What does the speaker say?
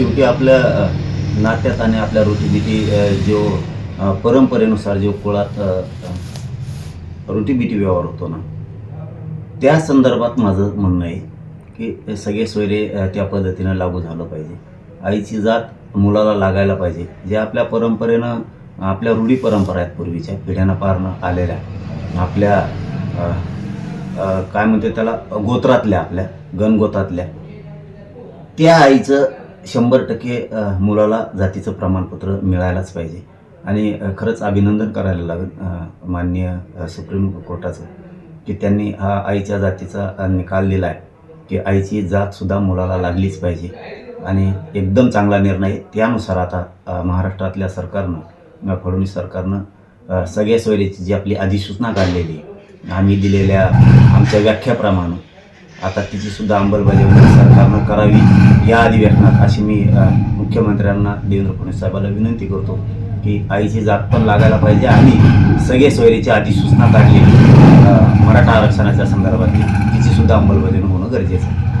शेवटी आपल्या नात्यात आणि आपल्या रोटीबिटी जो परंपरेनुसार जो कुळात रोटीबिटी व्यवहार होतो ना त्या संदर्भात माझं म्हणणं आहे की सगळे सोयरे त्या पद्धतीनं लागू झालं पाहिजे. आईची जात मुलाला लागायला पाहिजे जे आपल्या परंपरेनं आपल्या रूढी परंपरा आहेत पूर्वीच्या पिढ्यानं पारनं आलेल्या आपल्या काय म्हणते त्याला गोत्रातल्या आपल्या गणगोतातल्या त्या आईचं शंभर टक्के मुलाला जातीचं प्रमाणपत्र मिळायलाच पाहिजे. आणि खरंच अभिनंदन करायला लागेल माननीय सुप्रीम कोर्टाचं की त्यांनी हा आईच्या जातीचा निकाल दिला आहे की आईची जातसुद्धा मुलाला लागलीच पाहिजे. आणि एकदम चांगला निर्णय त्यानुसार आता महाराष्ट्रातल्या सरकारनं फडणवीस सरकारनं सगळ्या सोयरीची जी आपली अधिसूचना काढलेली आहे आम्ही दिलेल्या आमच्या व्याख्याप्रमाणे आता तिची सुद्धा अंमलबजावणी सरकारनं करावी. या अधिवेशनात अशी मी मुख्यमंत्र्यांना देवेंद्र फडणवीस साहेबाला विनंती करतो की आईची जात पण लागायला पाहिजे आणि सगळे सोयरीची अधिसूचना काढली. मराठा आरक्षणाच्या संदर्भातली तिची सुद्धा अंमलबजावणी होणं गरजेचं आहे.